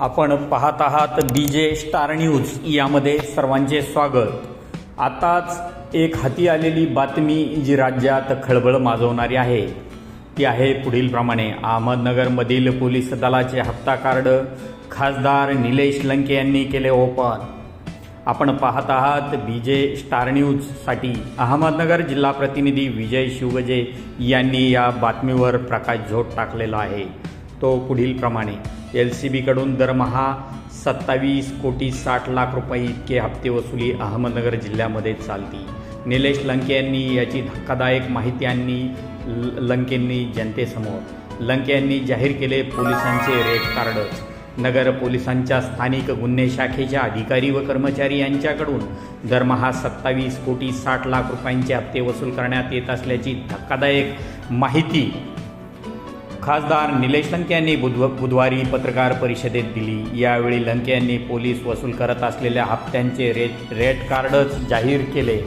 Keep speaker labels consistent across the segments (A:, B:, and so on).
A: आपण पाहत आहात बी जे स्टार न्यूज. यामध्ये सर्वांचे स्वागत. आताच एक हाती आलेली बातमी जी राज्यात खळबळ माजवणारी आहे. ती आहे पुढील प्रमाणे अहमदनगरमधील पोलीस दलाचे हप्ता कार्ड खासदार निलेश लंके यांनी केले ओपन. आपण पाहत आहात बी जे स्टार न्यूजसाठी अहमदनगर जिल्हा प्रतिनिधी विजय शिवगजे यांनी या बातमीवर प्रकाश झोत टाकलेला आहे. तो पुढील प्रमाणे एल सी बीकडून दरमहा सत्तावीस कोटी साठ लाख रुपये इतके हप्ते वसुली अहमदनगर जिल्ह्यामध्ये चालती. निलेश लंके यांनी याची धक्कादायक माहिती यांनी ल- लंकेंनी जनतेसमोर. लंके यांनी जाहीर केले पोलिसांचे रेड कार्डच नगर पोलिसांच्या स्थानिक गुन्हे शाखेच्या अधिकारी व कर्मचारी यांच्याकडून दरमहा सत्तावीस कोटी साठ लाख रुपयांचे हप्ते वसूल करण्यात येत असल्याची धक्कादायक माहिती खासदार निलेश लंके यांनी बुधव बुधवारी पत्रकार परिषदेत दिली. यावेळी लंके यांनी पोलीस वसूल करत असलेल्या हप्त्यांचे रेट रेट कार्डच जाहीर केले.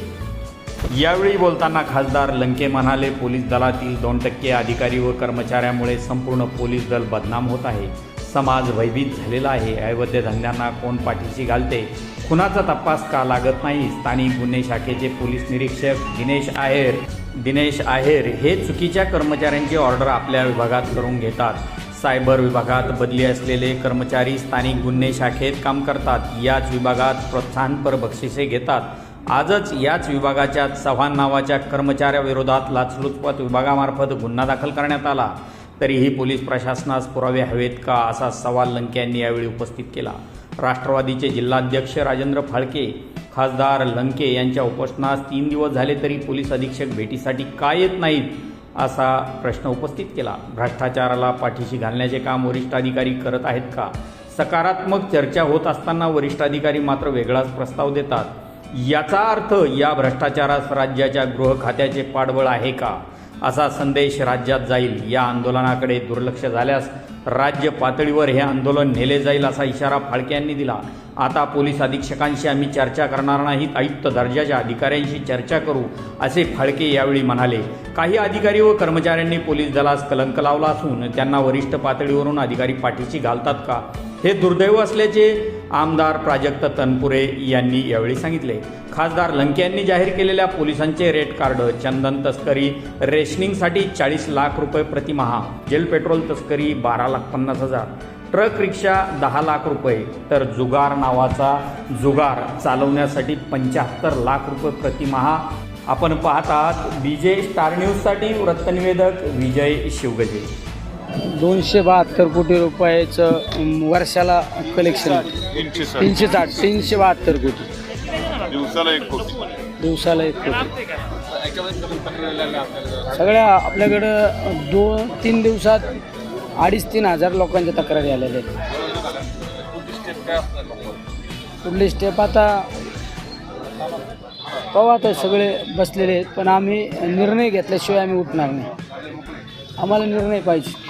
A: यावेळी बोलताना खासदार लंके म्हणाले पोलीस दलातील दोन टक्के अधिकारी व कर्मचाऱ्यामुळे संपूर्ण पोलीस दल बदनाम होत आहे. समाज भयभीत झालेला आहे. अवैध धंद्यांना कोण पाठीशी घालते? खुनाचा तपास का लागत नाही? स्थानिक गुन्हे शाखेचे पोलीस निरीक्षक दिनेश आहेर दिनेश आहेर हे चुकीच्या कर्मचाऱ्यांची ऑर्डर आपल्या विभागात करून घेतात. सायबर विभागात बदली असलेले कर्मचारी स्थानिक गुन्हे शाखेत काम करतात. याच विभागात प्रोत्साहनपर बक्षिसे घेतात. आजच याच विभागाच्या चव्हाण नावाच्या कर्मचाऱ्याविरोधात लाचलुचपत विभागामार्फत गुन्हा दाखल करण्यात आला. तरीही पोलीस प्रशासनास पुरावे हवेत का असा सवाल लंके यांनी यावेळी उपस्थित केला. राष्ट्रवादीचे जिल्हाध्यक्ष राजेंद्र फाळके खासदार लंके यांच्या उपोषणास तीन दिवस झाले तरी पोलीस अधीक्षक भेटीसाठी का येत नाहीत असा प्रश्न उपस्थित केला. भ्रष्टाचाराला पाठीशी घालण्याचे काम वरिष्ठ अधिकारी करत आहेत का? सकारात्मक चर्चा होत असताना वरिष्ठ अधिकारी मात्र वेगळाच प्रस्ताव देतात. याचा अर्थ या भ्रष्टाचारास राज्याच्या गृह खात्याचे पाठबळ आहे का? असा संदेश राज्यात जाईल. या आंदोलनाकडे दुर्लक्ष झाल्यास राज्य पातळीवर हे आंदोलन नेले जाईल असा इशारा फाळके यांनी दिला. आता पोलीस अधीक्षकांशी आम्ही चर्चा करणार नाहीत. आयुक्त दर्जाच्या अधिकाऱ्यांशी चर्चा करू असे फाळके यावेळी म्हणाले. काही अधिकारी व कर्मचाऱ्यांनी पोलीस दलास कलंक लावला असून त्यांना वरिष्ठ पातळीवरून अधिकारी पाठीशी घालतात का? हे दुर्दैव असल्याचे आमदार प्राजक्त तनपुरे यांनी यावेळी सांगितले. खासदार लंके यांनी जाहीर केलेल्या पोलिसांचे रेट कार्ड चंदन तस्करी रेशनिंगसाठी चाळीस लाख रुपये प्रतिमहा जेल पेट्रोल तस्करी बारा लाख पन्नास हजार ट्रक रिक्षा दहा लाख रुपये तर जुगार नावाचा जुगार चालवण्यासाठी पंच्याहत्तर लाख रुपये प्रतिमहा. आपण पाहत आहात बी जे स्टार न्यूजसाठी वृत्तनिवेदक विजय शिवगजे.
B: दोनशे बहात्तर कोटी रुपयाचं वर्षाला कलेक्शन
C: तीनशे साठ.
B: तीनशे साठ तीनशे बहात्तर कोटी.
C: दिवसाला एक कोटी.
B: दिवसाला एक कोटी. सगळ्या आपल्याकडं दोन तीन दिवसात अडीच तीन हजार लोकांच्या तक्रारी आलेल्या आहेत. पुढली स्टेप आता पाहू आता सगळे बसलेले आहेत पण आम्ही निर्णय घेतल्याशिवाय आम्ही उठणार नाही. आम्हाला निर्णय पाहिजे.